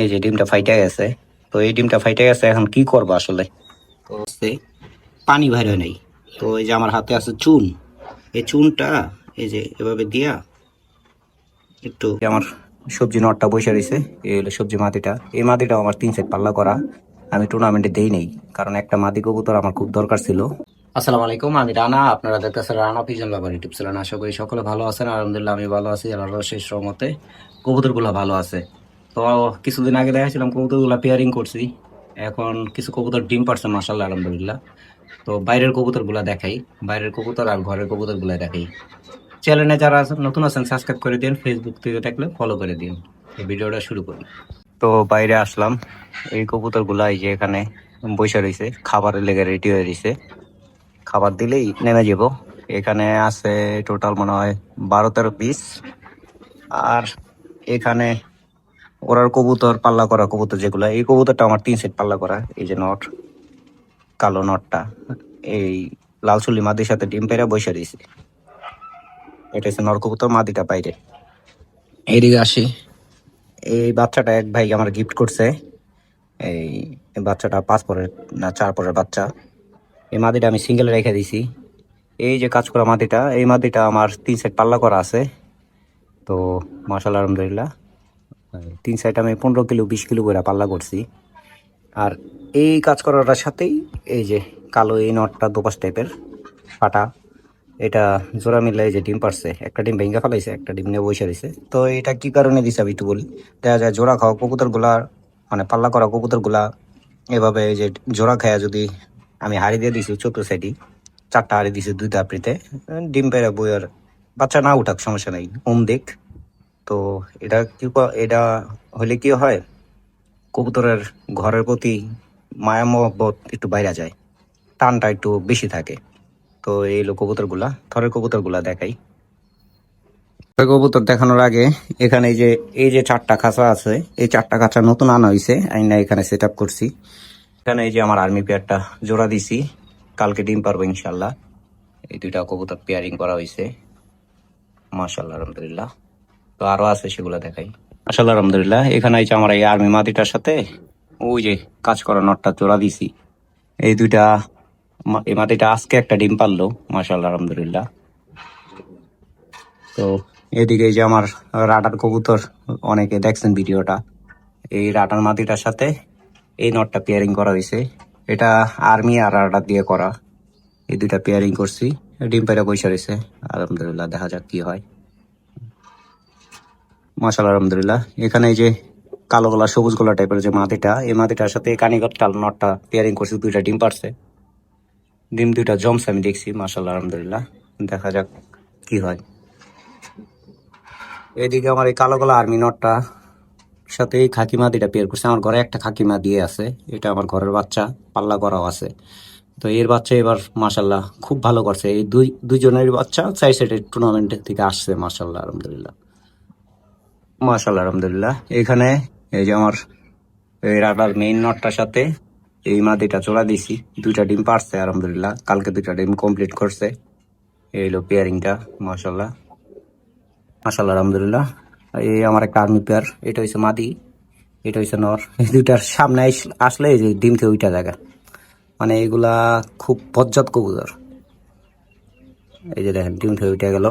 এই যে ডিমটা ফাইটে গেছে, তো এই ডিমটা ফাইটে গেছে, এখন কি করব আসলে? তো পানি বাইরে নেই। তো এই যে আমার হাতে আছে চুন। এই চুনটা এই যে এভাবে দিয়া একটু আমার সবজি নটটা বসে রয়েছে, এই হলো সবজি মাটিটা। এই মাটিটাও আমার তিন সেট পাল্লা করা। আমি টুর্নামেন্টে দেই নেই, কারণ একটা মাদি কবুতর আমার খুব দরকার ছিল। আসসালামু আলাইকুম, আমি রানা, আপনারা দেখতেছেন Rana pigeon lover YouTube channel. আশা করি সকলে ভালো আছেন। আলহামদুলিল্লাহ, আমি ভালো আছি, আল্লাহর শেষ রহমতে। কবুতরগুলো ভালো আছে। তো কিছুদিন আগে দেখাছিলাম কবুতরগুলো পেয়ারিং করছি। এখন কিছু কবুতর ডিম পারছে মাসাল্লাহ আলহামদুলিল্লাহ। তো বাইরের কবুতরগুলো দেখাই। বাইরের কবুতর আর ঘরের কবুতরগুলো দেখাই। চ্যানেলে যারা আছেন, নতুন আছেন সাবস্ক্রাইব করে দিন ফেসবুক থেকে দেখলে ফলো করে দিন এই ভিডিওটা শুরু করুন তো বাইরে আসলাম। এই কবুতরগুলা এই যে এখানে বসে রয়েছে, খাবারের লেগে রেডি হয়ে রয়েছে। খাবার দিলেই নেমে যাব। এখানে আছে টোটাল মনে হয় বারো তেরো পিস আর এখানে ওরার কবুতর পাল্লা করা কবুতর যেগুলো, এই কবুতরটা আমার তিন সেট পাল্লা করা, এই যে নট, কালো নটটা, এই লাল চুলি মাদির সাথে ডিম পেরে বসে রয়েছে। এটা হচ্ছে নর কবুতর, মাদিটা বাইরে। এইদিকে আসি। এই বাচ্চাটা এক ভাই আমার গিফট করছে। এই বাচ্চাটা পাঁচ পরের, না, চার পরের বাচ্চা। এই মাদিটা আমি সিঙ্গেল রেখে দিছি। এই যে কাজ করা মাদিটা, এই মাদিটা আমার তিন সেট পাল্লা করা আছে। তো মাসাল আলহামদুলিল্লাহ। তিন সাইড আমি পনেরো কিলো, বিশ কিলো করে পাল্লা করছি। আর এই কাজ করাটার সাথেই এই যে কালো এই নটটা দোপাস টাইপের ফাটা এটা জোড়া মিলে এই যে ডিম পারছে একটা ডিম ভেঙে ফেলাইছে, একটা ডিম নিয়ে বসে রয়েছে। তো এটা কি কারণে দিছে আমি একটু বলি? দেখা যায় জোড়া খাওয়া কবুতরগুলা মানে পাল্লা করা কবুতরগুলা এভাবে এই যে জোড়া খায়া যদি আমি হাড়ি দিয়ে দিছি চতুর সাইডি, চারটা হাড়ি দিছি দুইটা আপনিতে ডিম পেরে বইয়ের বাচ্চা না উঠাক, সমস্যা নাই। ওম দিক তো এটা কি এটা হলে কি হয়? কবুতরের ঘরের প্রতি মায়া মহব্বত একটু বাইরে যায়। টানটা একটু বেশি থাকে। তো এই কবুতরগুলা। থরের কবুতরগুলা দেখাই। কবুতর দেখানোর আগে এখানে যে, এই যে চারটা খাঁচা আছে, এই চারটা খাঁচা নতুন আনা হয়েছে আইনা এখানে সেট আপ করছি। এখানে এই যে আমার আর্মি পেয়ারটা জোড়া দিছি। কালকে ডিম পারব ইনশাল্লাহ এই দুইটা কবুতর পেয়ারিং করা হয়েছে মাশাল্লাহ আলহামদুলিল্লাহ। তো আরও আছে সেগুলো দেখাই। মাশাল্লাহ আলহামদুলিল্লাহ। এখানে যে আমার এই আর্মি মাদিটার সাথে। ওই যে কাজ করা নটটা জোড়া দিছি। এই দুইটা এই মাটিটা আজকে একটা ডিম পারল। মাশাল্লাহ আলহামদুলিল্লাহ। তো এদিকে যে আমার রাডার কবুতর, অনেকে দেখছেন ভিডিওটা। এই রাটার মাটিটার সাথে এই নটটা পেয়ারিং করা হয়েছে এটা আর্মি আর রাডার দিয়ে করা। এই দুইটা পেয়ারিং করছি। ডিম পেরে বসে রয়েছে। আলহামদুলিল্লাহ, দেখা যাক কি হয়। মাশাল্লাহ আলহামদুলিল্লাহ। এখানে এই যে কালো গলা, সবুজ গলা টাইপের যে মাটিটা, এই মাটিটার সাথে কানিগর টাল নটটা পেয়ারিং করছে, দুইটা ডিম পারছে। ডিম দুইটা জমস আমি দেখছি মাসাল্লাহ আলহামদুলিল্লাহ। দেখা যাক কি হয়। এদিকে আমার এই কালো কালো আর্মি নটটা সাথে এই খাকিমা দুইটা পেয়ার করছে। আমার ঘরে একটা খাকিমা দিয়ে আছে। এটা আমার ঘরের বাচ্চা, পাল্লা করাও আছে। তো এর বাচ্চা এবার মাসাল্লাহ খুব ভালো করছে। এই দুই, দুইজনের বাচ্চা চাই সাইডের টুর্নামেন্টের থেকে আসছে মাসাল্লাহ আলহামদুলিল্লাহ। মাসাল্লাহ আলহামদুলিল্লাহ। এখানে এই যে আমার, এই রাডার মেইন নটটার সাথে এই মাদিটা চোলা দিছি। দুইটা ডিম পারছে, আলহামদুলিল্লাহ। কালকে দুইটা ডিম কমপ্লিট করছে। এই হলো পেয়ারিংটা মাসাল্লাহ মাসাল্লাহ আলহামদুলিল্লাহ। এই আমার একটা আর্মি পেয়ার এটা হচ্ছে মাদি, এটা হচ্ছে নর। এই দুইটার সামনে আসলে এই যে ডিম থেকে ওইটা জায়গা মানে এগুলা খুব বজ্জাত কবুতর। এই যে দেখেন ডিম থেকে উঠে গেল।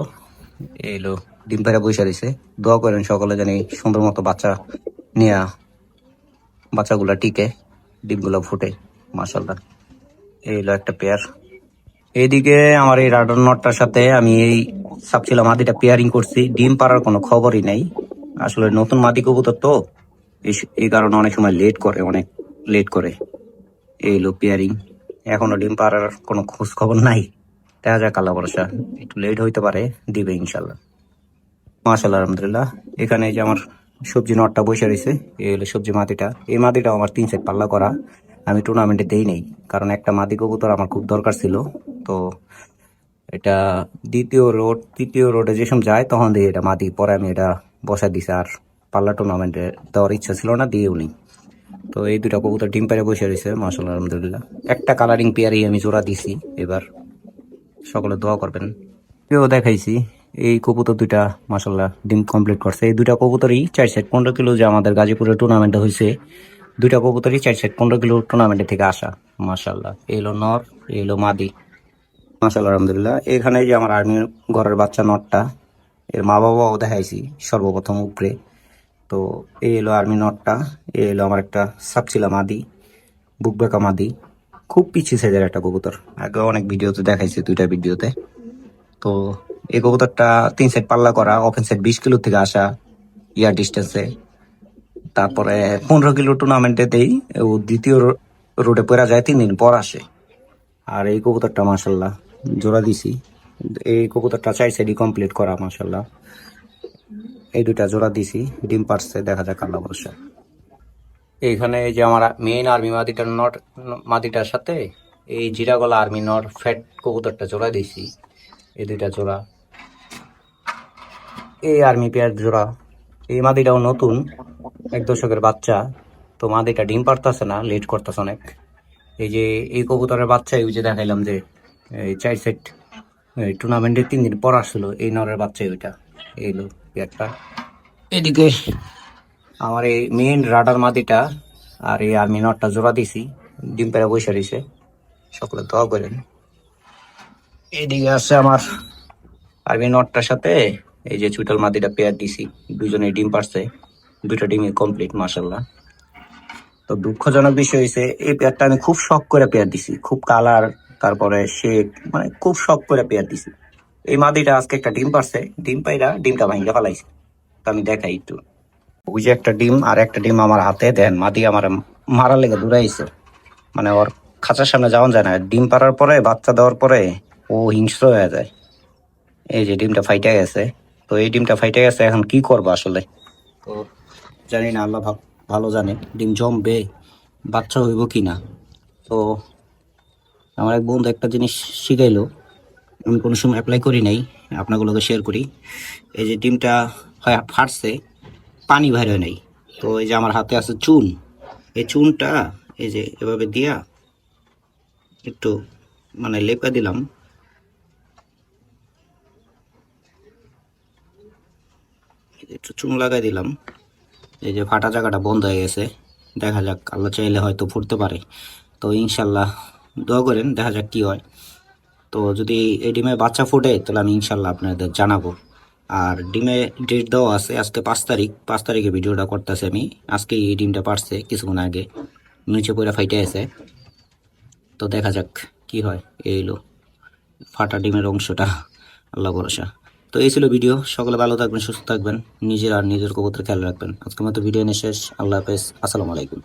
এই হলো ডিম পেরে বসে রয়েছে। দোয়া করেন সকলে জানি সুন্দর মতো বাচ্চা নিয়ে বাচ্চাগুলা টিকে ডিমগুলো ফুটে মাসাল্লাহ এই হলো একটা পেয়ার এইদিকে আমার এই রাডার নটটার সাথে আমি এই সাপছিলাম মাদিটা পেয়ারিং করছি। ডিম পাড়ার কোনো খবরই নাই। আসলে নতুন মাদি কবুতর তো। এই কারণে অনেক সময় লেট করে অনেক লেট করে। এই হলো পেয়ারিং। এখনও ডিম পাড়ার কোনো খোঁজ খবর নাই। দেখা যাক আল্লাহ ভরসা। একটু লেট হইতে পারে, দিবে ইনশাল্লাহ মাশাল্লাহ আলহামদুলিল্লাহ। এখানে যে আমার সবজি নটটা বসে রয়েছে, এই হলো সবজি মাটিটা। এই মাটিটা আমার তিন সেট পাল্লা করা। আমি টুর্নামেন্টে দেই নেই, কারণ একটা মাদি কবুতর আমার খুব দরকার ছিল। তো এটা দ্বিতীয় রোড তৃতীয় রোডে যেসব যায়, তখন দিয়ে এটা মাদি পরে আমি এটা বসা দিছি। আর পাল্লা টুর্নামেন্টে দেওয়ার ইচ্ছা ছিল না, দিয়েও নি তো এই দুটা কবুতর ডিম পেরে বসে রয়েছে মাসাল্লাহ আলহামদুলিল্লাহ। একটা কালারিং পেয়ারই আমি জোড়া দিছি, এবার সকলে দোয়া করবেন। কেউ দেখাইছি, এই কবুতর দুইটা মাসাল্লাহ ডিম কমপ্লিট করছে। এই দুইটা কবুতরই চার সেট পনেরো কিলো যে আমাদের গাজীপুরের টুর্নামেন্টে হয়েছে দুইটা কবুতরই চার সেট পনেরো কিলো টুর্নামেন্টে থেকে আসা মাসাল্লাহ এই হলো নর, এই হলো মাদি মাসাল্লাহ আলহামদুলিল্লাহ। এখানে যে আমার আর্মি ঘরের বাচ্চা নটটা এর মা বাবাও দেখাইছি, সর্বপ্রথম উপরে। তো এই এলো আর্মি নটটা এই এলো আমার একটা সাপচিলা মাদি বুকবেকা মাদি। খুব পিছিয়ে সাইজের একটা কবুতর। আগে অনেক ভিডিওতে দেখাইছি দুইটা ভিডিওতে। তো এই কবুতরটা তিন সেট পাল্লা করা ওপেন সেট বিশ কিলো থেকে আসা, ইয়ার ডিস্টেন্সে তারপরে পনেরো কিলো টুর্নামেন্টেতেই ও দ্বিতীয় রোডে পড়া যায়, তিন দিন পর আসে। আর এই কবুতরটা মাসাল্লাহ জোড়া দিছি। এই কবুতরটা চাই সাইডই কমপ্লিট করা মাসাল্লাহ এই দুটা জোড়া দিছি, ডিম পারছে, দেখা যাক আল্লাহ ভরসা। এইখানে এই যে আমার মেইন আর্মি মাদিটার নট মাদিটার সাথে এই জিরাগলা আর্মি নট ফ্যাট কবুতরটা জোড়া দিছি, এই দুইটা জোড়া। এই আর্মি পেয়ার জোড়া, এই মাদিটাও নতুন, এক দশকের বাচ্চা, তো মাদিটা ডিম পারতাছে না লেট করতেছে অনেক। এই যে এই কবুতরের বাচ্চা, এই যে দেখাইলাম যে, এই চার সেট টুর্নামেন্টে তিন দিন পর আসছিল এই নরের বাচ্চা ওইটা এইলো এদিকে আমার এই মেইন রাডার মাদিটা আর এই আর্মি নটটা জোড়া দিছি, ডিম পেড়া বসে রয়েছে। সকলে দোয়া করেন। এদিকে আছে আমার আর্মি নটটার সাথে এই যে চুটাল মাদিটা পেয়ার দিছি দুজনে ডিম পারছে দুটো ডিমই কমপ্লিট মাসাল্লাহ তো দুঃখজনক বিষয় হয়েছে এই পেয়ারটা আমি খুব শখ করে পেয়ার দিছি, খুব কালার তারপরে শেপ মানে খুব শখ করে পেয়ার দিছি। এই মাদিটা আজকে একটা ডিম পারছে। ডিম পাইরা ডিমটা ভাঙিয়ে ফেলাইছে। তো আমি দেখাই একটু। ওই যে একটা ডিম আর একটা ডিম আমার হাতে, দেন মাদি আমার মারার লেগে দূরাইছে মানে ওর খাঁচার সামনে যাওয়া যায় না। ডিম পাড়ার পরে, বাচ্চা দেওয়ার পরে ও হিংস্র হয়ে যায়। এই যে ডিমটা ফাইটে গেছে। তো এই ডিমটা ফাইটে গেছে, এখন কি করব আসলে? তো জানি না, আল্লাহ ভালো জানে, ডিম জমবে, বাচ্চা হইব কি না তো আমার এক বন্ধু একটা জিনিস শিখাইলো। আমি কোনো সময় অ্যাপ্লাই করি নাই, আপনাগুলোকে শেয়ার করি। এই যে ডিমটা হয় ফাটছে, পানি বাইর হয় নাই। তো এই যে আমার হাতে আছে চুন। এই চুনটা এই যে এভাবে দিয়া একটু মানে লেপা দিলাম। একটু চুন লাগাই দিলাম। এই যে ফাটা জায়গাটা বন্ধ হয়ে গেছে। দেখা যাক, আল্লাহ চাইলে হয়তো ফুটতে পারে। তো ইনশাল্লাহ দোয়া করেন, দেখা যাক কি হয়। তো যদি এই ডিমে বাচ্চা ফুটে, তাহলে আমি ইনশাল্লাহ আপনাদের জানাব। আর ডিমে ডেট দেওয়া আছে আজকে পাঁচ তারিখ। পাঁচ তারিখে ভিডিওটা করতেছি আমি। আজকে এই ডিমটা পারছে কিছুক্ষণ আগে। নিচে পড়ে ফাইটে আছে। তো দেখা যাক কি হয়। এই এলো ফাটা ডিমের অংশটা। আল্লাহ ভরসা। তো এই ছিল ভিডিও। সকলে ভালো থাকবেন, সুস্থ থাকবেন। নিজের আর নিজের কবুতর খেয়াল রাখবেন। আজকের মতো ভিডিও নিয়ে শেষ। আল্লাহ হাফেজ। আসসালামু আলাইকুম।